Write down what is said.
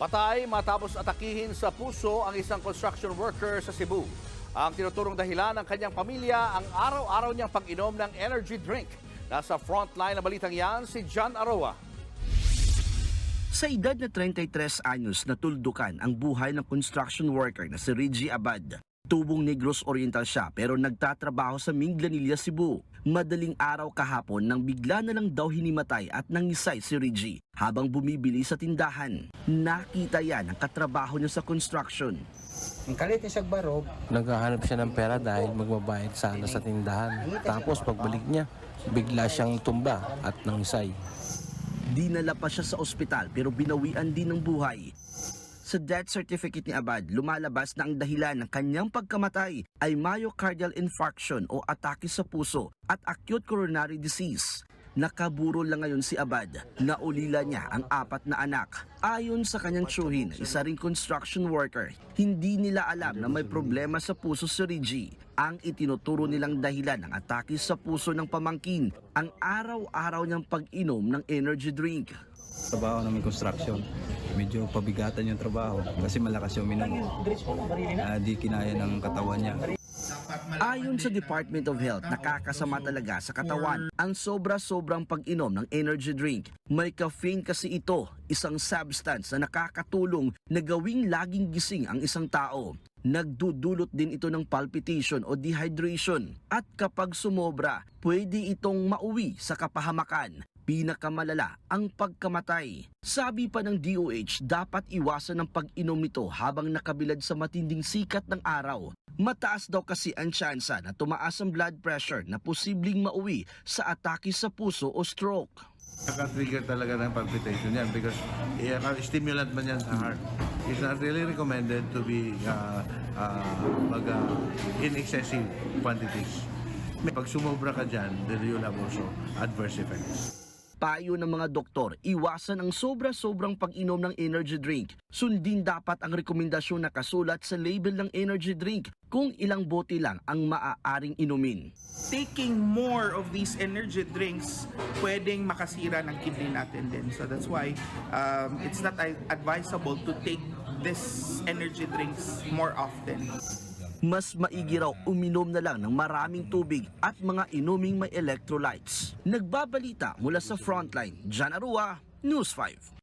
Patay matapos atakihin sa puso ang isang construction worker sa Cebu. Ang tinuturong dahilan ng kanyang pamilya ang araw-araw niyang pag-inom ng energy drink. Nasa frontline na balitang yan si John Aroa. Sa edad na 33 anyos, natuldukan ang buhay ng construction worker na si Reggie Abad. Tubong Negros Oriental siya pero nagtatrabaho sa Minglanilla, Cebu. Madaling araw kahapon nang bigla na lang daw hinimatay at nangisay si Reggie habang bumibili sa tindahan. Nakita yan ang katrabaho niya sa construction. Ang kalit niya sa barog, Naghahanap siya ng pera dahil magbabayad sana sa tindahan. Tapos pagbalik niya, bigla siyang tumba at nangisay. Dinala pa siya sa ospital pero binawian din ng buhay. Sa death certificate ni Abad, lumalabas na ang dahilan ng kanyang pagkamatay ay myocardial infarction o atake sa puso at acute coronary disease. Nakaburo lang ngayon si Abad. Naulila niya ang apat na anak. Ayon sa kanyang tsuhin, isa ring construction worker, hindi nila alam na may problema sa puso si Reggie. Ang itinuturo nilang dahilan ng atake sa puso ng pamangkin, ang araw-araw niyang pag-inom ng energy drink. trabaho namin construction. Medyo pabigatan yung trabaho kasi malakas yung minum. Ah, di kinaya ng katawan niya. Ayon sa Department of Health, nakakasama talaga sa katawan ang sobra-sobrang pag-inom ng energy drink. May caffeine kasi ito, isang substance na nakakatulong na gawing laging gising ang isang tao. Nagdudulot din ito ng palpitation o dehydration. At kapag sumobra, pwede itong mauwi sa kapahamakan. Pinakamalala ang pagkamatay. Sabi pa ng DOH, dapat iwasan ang pag-inom nito habang nakabilad sa matinding sikat ng araw. Mataas daw kasi ang tsansa na tumaas ang blood pressure na posibleng mauwi sa atake sa puso o stroke. Naka-trigger talaga ng palpitation yan because eh, stimulant man yan sa heart. It's not really recommended to be uh, uh, mag, uh, in excessive quantities. Pag sumobra ka dyan, then you'll have also adverse effects. Payo ng mga doktor, iwasan ang sobra-sobrang pag-inom ng energy drink. Sundin dapat ang rekomendasyon na kasulat sa label ng energy drink kung ilang bote lang ang maaaring inumin. taking more of these energy drinks pwedeng makasira ng kidney natin din. So that's why um, it's not ad- advisable to take this energy drinks more often. Mas maigi raw uminom na lang ng maraming tubig at mga inuming may electrolytes. Nagbabalita mula sa Frontline, Jan Arua, News 5.